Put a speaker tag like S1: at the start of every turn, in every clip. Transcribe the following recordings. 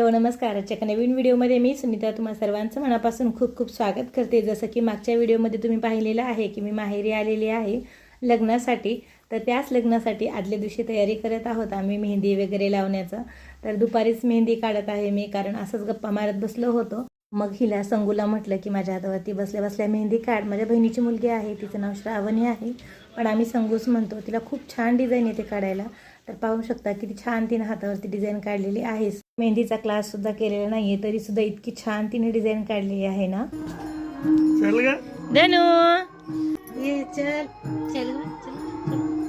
S1: Hello नमस्कार. आजच्या एका नवीन व्हिडिओमध्ये मी सुनीता. तुम्हा सर्वांचं मनापासून खूप खूप स्वागत करते. जसं की मागच्या व्हिडिओमध्ये तुम्ही पाहिलेलं आहे की मी माहेरी आलेली आहे लग्नासाठी. तर त्याच लग्नासाठी आदल्या दिवशी तयारी करत आहोत आम्ही मेहंदी वगैरे लावण्याचं. तर दुपारीच मेहंदी काढत आहे मी कारण असंच गप्पा मारत बसलो होतो. मग हिला संगूला म्हटलं की माझ्या हातावरती बसल्या बसल्या मेहंदी काढ. माझ्या बहिणीची मुलगी आहे तिचं नाव श्रावणी आहे. पण आम्ही संगूच म्हणतो तिला खूप छान डिझाईन येते काढायला. तर पाहू शकता किती छान तिने हातावरती डिझाईन काढलेली आहे. मेहंदीचा क्लास सुद्धा केलेला नाहीये तरी सुद्धा इतकी छान तिने डिझाईन काढलेली आहे ना.
S2: चल ग.
S1: धनू.
S3: ये चल. चल चल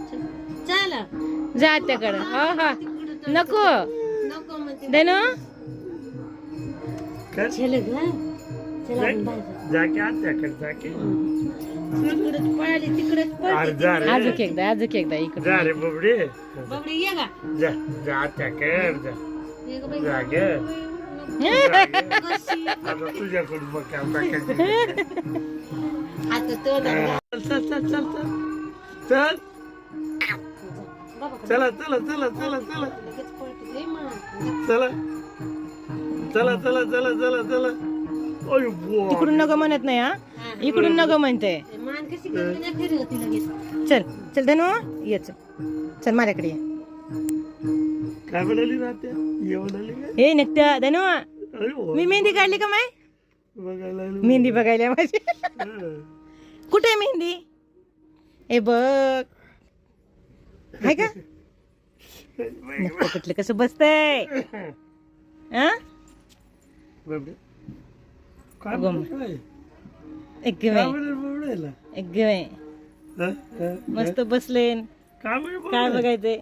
S3: चल चल.
S1: जा त्याकडं हा हा नको.
S3: नको म्हणते.
S1: धनू.
S2: कर
S3: चल ग. चल बाहेर जाऊ.
S2: जाके
S3: तिकडच पळाली तिकडच
S2: अरे
S3: पळते
S2: जा रे
S1: अजूक एकदा अजूक एकदा इकडे
S2: जा रे बुबडी.
S3: बाबडी ये गा.
S2: जा जा आत्याकडे जा.
S3: ये ग बाई.
S2: जा गे.
S3: कशी?
S2: आता तुझ्याकडून बघ काय टाकायचं.
S3: आता तो दादा.
S2: चल चल चल चल चल.
S3: बाबा
S2: चला चला चला चला चला.
S3: लगेच पळते लय मान.
S2: चला. चला चला चला चला चला.
S1: इकडून नको म्हणत नाही हा. इकडून नको म्हणते.
S3: ते मान कशी करते ना फिरत होती लगेच.
S1: चल चल धनू ये चल. चल माझ्याकडे ये.
S2: काय म्हणाली
S1: हे निघत्या धनू. मी मेहंदी काढली का माय. मेहंदी बघायला माझी. कुठे आहे मेहंदी? हे बघ. आहे का? कुठलं कसं बसतंय? हा?
S2: बुबडी. काय?
S1: मस्त बसले.
S2: काय म्हणे
S1: काय
S2: बुबडी?
S1: बघायचंय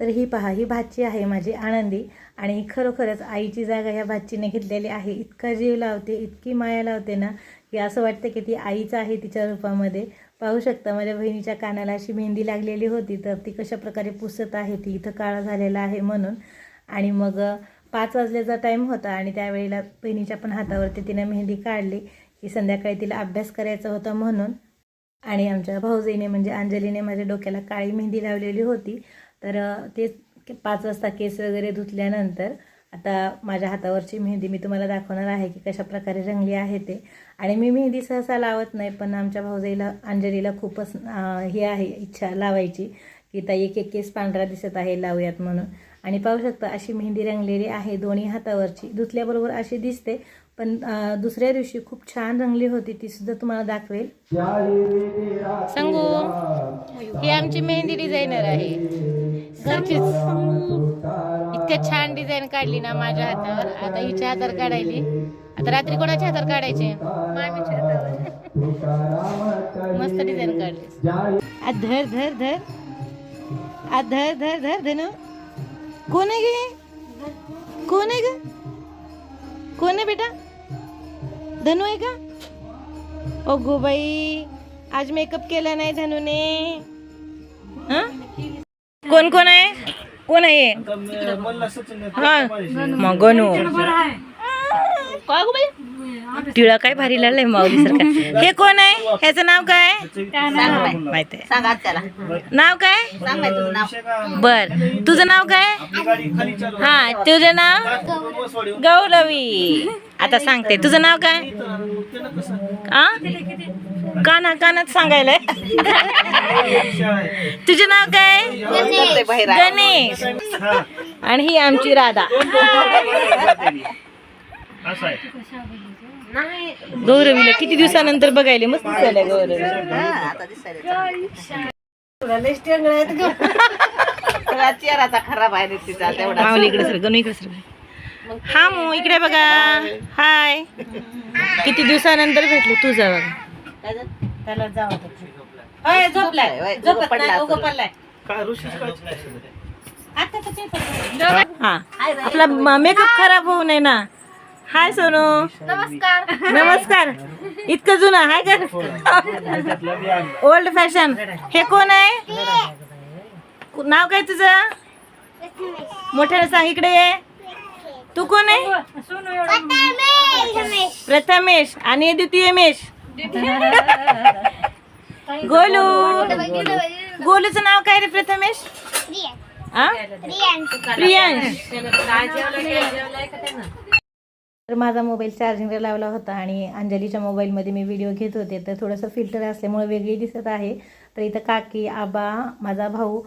S1: तर ही पहा ही भाची आहे माझी आनंदी आणि खरोखरच आईची जागा ह्या भाचीने घेतलेली आहे. इतका जीव लावते इतकी माया लावते ना की असं वाटतं की ती आईच आहे तिच्या रूपामध्ये. पाहू शकता माझ्या बहिणीच्या कानाला अशी मेहंदी लागलेली होती तर ती कशा प्रकारे पुसत आहे ती इथं काळा झालेला आहे म्हणून. आणि मग पाच वाजल्याचा टाईम होता आणि त्यावेळेला बहिणीच्या पण हातावरती तिनं मेहंदी काढली की संध्याकाळी तिला अभ्यास करायचा होता म्हणून. आणि आमच्या भाऊजीने म्हणजे अंजलीने माझ्या डोक्याला काळी मेहंदी लावलेली होती. तर ते पाच वाजता केस वगैरे धुतल्यानंतर आता माझ्या हातावरची मेहंदी मी तुम्हाला दाखवणार आहे की कशा प्रकारे रंगली आहे ते. आणि मी मेहंदी सहसा लावत नाही पण आमच्या भाऊजाईला अंजलीला खूपच ही हे आहे इच्छा लावायची की ताई एक एक केस पांढरा दिसत आहे लावूयात म्हणून. आणि पाहू शकता अशी मेहंदी रंगलेली आहे दोन्ही हातावरची. धुतल्याबरोबर अशी दिसते पण दुसऱ्या दिवशी खूप छान रंगली होती ती सुद्धा तुम्हाला दाखवेल. सांगू ही आमची मेहंदी डिझायनर आहे. घरचीच. इतक्या छान डिझाईन काढली ना माझ्या हातावर. आता हिच्या हातावर काढायली. आता रात्री कोणाच्या हातावर काढायचे? मामीच्या हातावर. मस्त डिझाईन काढली. आ धर धर धर. आ धर धर धर धनु कोण आहे गे कोण आहे ग कोण आहे बेटा? धनु आहे का ओ गो बाई आज मेकअप केला नाही धनुने. हं? कोण कोण आहे कोण आहे हा. मग गणू काय गो बाई टिळा काय भारी लागलाय माऊली सारखा. हे कोण आहे? ह्याचं नाव काय माहीत आहे. नाव काय? बर. तुझं नाव काय? हा तुझं नाव? गौरवी. आता सांगते. तुझं नाव काय? आ? काना कानात सांगायलाय. तुझं नाव काय? गणेश. आणि ही आमची राधा.
S2: असं आहे.
S1: गौरवीला किती दिवसानंतर बघायला? मस्त दिसायला गौरवी.
S3: चेहराचा खराब आहे तिचा तेवढा
S1: माऊली इकडे सर गणू इकडे सर हा मो इकडे बघा. हाय. किती दिवसानंतर भेटले तुझा बघा.
S3: त्याला जाऊ झोपलाय. झोपत नाही उगं पडलाय.
S2: काय ऋषीच काय
S3: आता तर ते
S1: हा. आपला मेकअप खराब होऊ नये ना. हाय सोनू. नमस्कार. नमस्कार. इतकं जुनं हाय का? ओल्ड फॅशन हे कोण आहे? नाव काय तुझं? मोठ्याने सांग इकडे ये. तू कोण आहे? प्रथमेश. आणि द्वितीयमेश गोलू. गोलूचं नाव काय रे प्रथमेश? प्रियांश. तर माझा मोबाईल चार्जिंगला लावला होता आणि अंजलीच्या मोबाईलमध्ये मी व्हिडिओ घेत होते. तर थोडंसं फिल्टर असल्यामुळे वेगळी दिसत आहे. तर इथं काकी आबा माझा भाऊ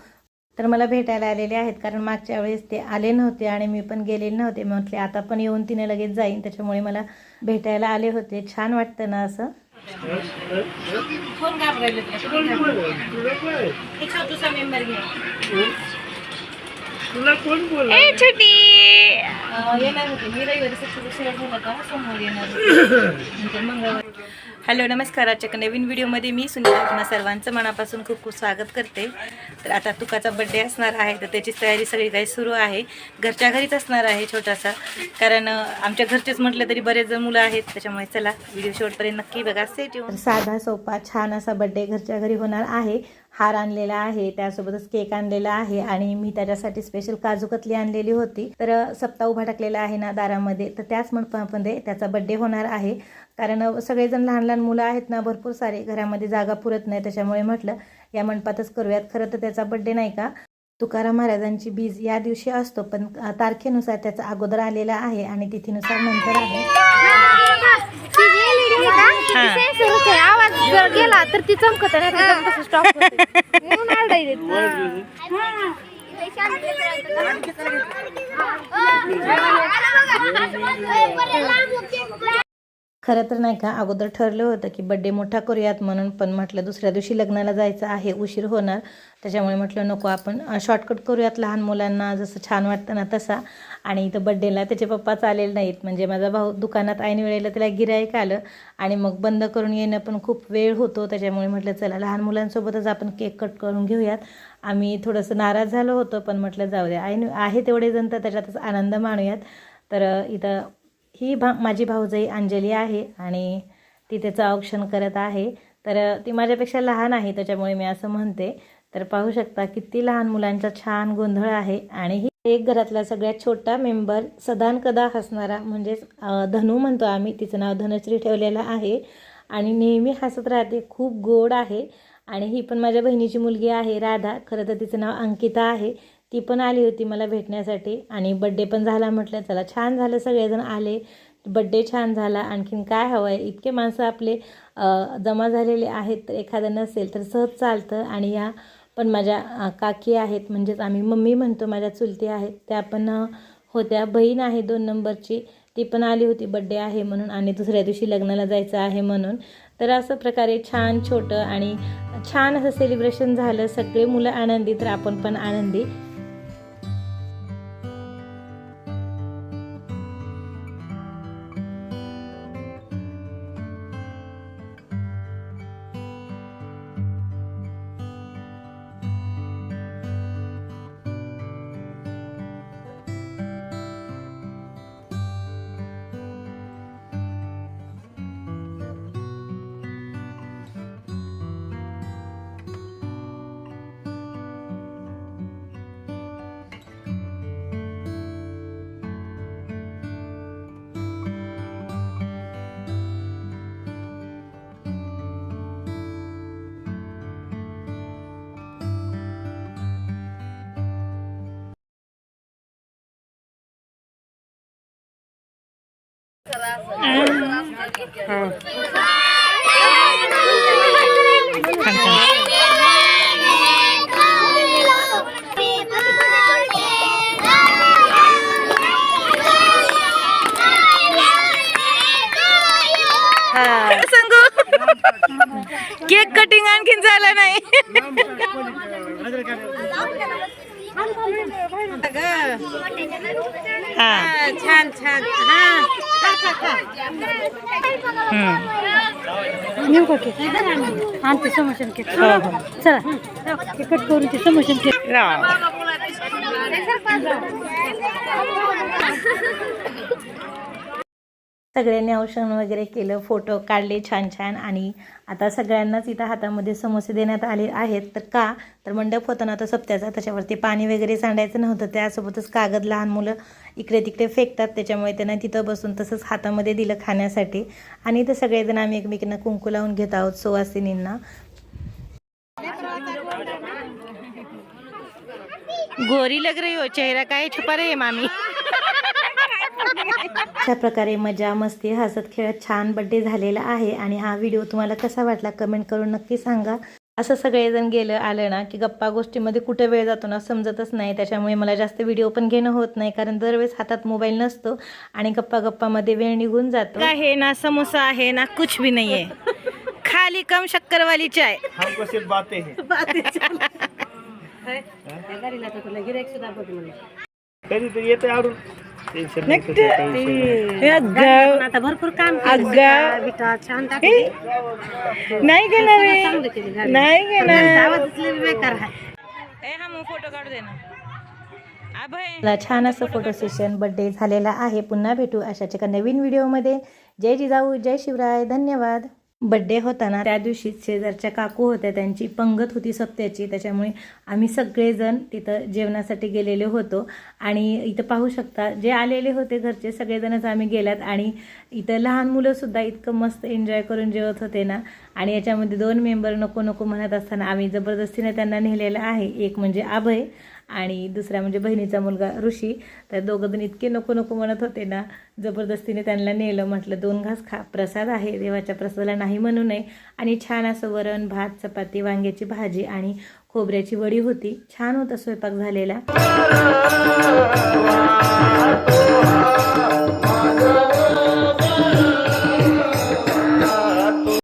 S1: तर मला भेटायला आलेले आहेत. कारण मागच्या वेळेस ते आले नव्हते आणि मी पण गेलेले नव्हते. म्हटले आता पण येऊन तिने लगेच जाईन. त्याच्यामुळे मला भेटायला आले होते. छान वाटतं ना असं?
S3: कोण येणार होते मी रविवारी शेअर झाला का येणार नंतर मंगळवारी
S1: हॅलो नमस्कार. आजच्या नवीन व्हिडिओमध्ये मी सुनीता तुम्हा सर्वांचं मनापासून खूप खूप स्वागत करते. तर आता तुकाचा बड्डे असणार आहे तर त्याची तयारी सगळी काही सुरू आहे. घरच्या घरीच असणार आहे छोटासा कारण आमच्या घरचेच म्हटलं तरी बरेच जण मुलं आहेत त्याच्यामुळे चला व्हिडिओ शेवटपर्यंत नक्की बघा. सेट साधा सोपा छान असा बड्डे घरच्या घरी होणार आहे. हार आणलेला आहे त्यासोबतच केक आणलेला आहे आणि मी त्याच्यासाठी स्पेशल काजू कतली आणलेली होती. तर सप्ताह उभा टाकलेला आहे ना दारामध्ये तर त्याच मंडपामध्ये त्याचा बड्डे होणार आहे. कारण सगळेजण लहान लहान मुलं आहेत ना भरपूर सारे घरामध्ये जागा पुरत नाही त्याच्यामुळे म्हटलं या मंडपातच करूयात. खरं तर त्याचा बड्डे नाही का? तुकाराम महाराजांची बीज या दिवशी असतो पण तारखेनुसार त्याचा अगोदर आलेला आहे आणि तिथीनुसार नंतर आहे.
S4: आवाज जर गेला तर ती चमकत नाही तर तसं स्टॉप म्हणून आरडायले
S1: खरं तर नाही का अगोदर ठरलं होतं की बड्डे मोठा करूयात म्हणून पण म्हटलं दुसऱ्या दिवशी लग्नाला जायचं आहे उशीर होणार. त्याच्यामुळे म्हटलं नको आपण शॉर्टकट करूयात लहान मुलांना जसं छान वाटतं ना तसा. आणि इथं बड्डेला त्याचे पप्पा चालेल नाहीत. म्हणजे माझा भाऊ दुकानात ऐन वेळेला त्याला गिरायक आलं आणि मग बंद करून येणं पण खूप वेळ होतो. त्याच्यामुळे म्हटलं चला लहान मुलांसोबतच आपण केक कट करून घेऊयात. आम्ही थोडंसं नाराज झालो होतो पण म्हटलं जाऊ द्या. ऐन आहे तेवढे जण तर त्याच्यातच आनंद माणूयात. तर इथं ही भा माझी भाऊजाई अंजली आहे आणि ती त्याचं औक्षण करत आहे. तर ती माझ्यापेक्षा लहान आहे त्याच्यामुळे मी असं म्हणते. तर पाहू शकता किती लहान मुलांचा छान गोंधळ आहे आणि ही एक घरातला सगळ्यात छोटा मेंबर सदानकदा हसणारा म्हणजेच धनू म्हणतो आम्ही तिचं नाव धनश्री ठेवलेलं आहे. आणि नेहमी हसत राहते खूप गोड आहे. आणि ही पण माझ्या बहिणीची मुलगी आहे राधा. खरं तर तिचं नाव अंकिता आहे. ती पण आली होती मला भेटण्यासाठी आणि बड्डे पण झाला म्हटलं चला छान झालं सगळेजण आले. बड्डे छान झाला आणखीन काय हवं आहे इतके माणसं आपले जमा झालेले आहेत तर एखादं नसेल तर सहज चालतं. आणि या पण माझ्या काकी आहेत म्हणजेच आम्ही मम्मी म्हणतो माझ्या चुलती आहेत त्या पण होत्या. बहीण आहे दोन नंबरची ती पण आली होती बड्डे आहे म्हणून. आणि दुसऱ्या दिवशी लग्नाला जायचं आहे म्हणून. तर असं प्रकारे छान छोटं आणि छान असं सेलिब्रेशन झालं. सगळे मुलं आनंदी तर आपण पण आनंदी. सांगू? केक कटिंग आणखीन झालं नाही.
S3: छान छान हा.
S4: नेऊ का केक आणते समोशन केक चला कट करून ते समोशन केक
S1: सगळ्यांनी औषण वगैरे केलं फोटो काढले छान छान. आणि आता सगळ्यांनाच इथं हातामध्ये समोसे देण्यात आले आहेत. तर का? तर मंडप होता ना तो सप्त्याचा त्याच्यावरती पाणी वगैरे सांडायचं नव्हतं. त्यासोबतच कागद लहान मुलं इकडे तिकडे फेकतात. त्याच्यामुळे त्यांना तिथं बसून तसंच हातामध्ये दिलं खाण्यासाठी. आणि इथं सगळेजण आम्ही एकमेकींना कुंकू लावून घेत आहोत सुवासिनींना. गोरी लग रही हो? चेहरा काय छुपा रे मामी? अशा प्रकारे मजा मस्ती हसत खेळत छान बड्डे झालेला आहे आणि हा व्हिडिओ तुम्हाला कसा वाटला कमेंट करून नक्की सांगा. असं सगळेजण गेलं आलं ना की गप्पा गोष्टीमध्ये कुठे वेळ जातो ना समजतच नाही. त्याच्यामुळे मला जास्त व्हिडिओ पण घेणं होत नाही कारण दरवेळेस हातात मोबाईल नसतो आणि गप्पा गप्पामध्ये वेळ निघून जातो. आहे ना समोसा आहे ना कुछ भी नाही आहे. खाली कम शक्कर वाली चाय
S2: हमको सिर्फ बातें हैं। कधीतरी येते आवडून
S4: आता भरपूर काम बिटा छान
S1: नाही घेणार नाही घेणार
S4: बेकार आहे.
S1: ए हा मग फोटो काढू दे ना. अभय. छान असं फोटो सेशन बर्थडे झालेला आहे. पुन्हा भेटू अशाच एका नवीन व्हिडिओमध्ये जय जिजाऊ जय शिवराय. धन्यवाद. बड्डे होता ना त्या दिवशी शेजारच्या काकू होत्या त्यांची पंगत होती सप्त्याची त्याच्यामुळे आम्ही सगळेजण तिथं जेवणासाठी गेलेले होतो. आणि इथं पाहू शकता जे आलेले होते घरचे सगळेजणच आम्ही गेल्यात आणि इथं लहान मुलंसुद्धा इतकं मस्त एन्जॉय करून जेवत होते ना. आणि याच्यामध्ये दोन मेंबर नको नको म्हणत असताना आम्ही जबरदस्तीने त्यांना नेलेलं आहे. एक म्हणजे अभय आणि दुसरा म्हणजे बहिणीचा मुलगा ऋषी. तर दोघंजण इतके नको नको म्हणत होते ना जबरदस्तीने त्यांना नेलं म्हटलं दोन घास खा प्रसाद आहे देवाच्या प्रसादाला नाही म्हणू नये. आणि छान असं वरण भात चपाती वांग्याची भाजी आणि खोबऱ्याची वडी होती. छान होता स्वयंपाक झालेला.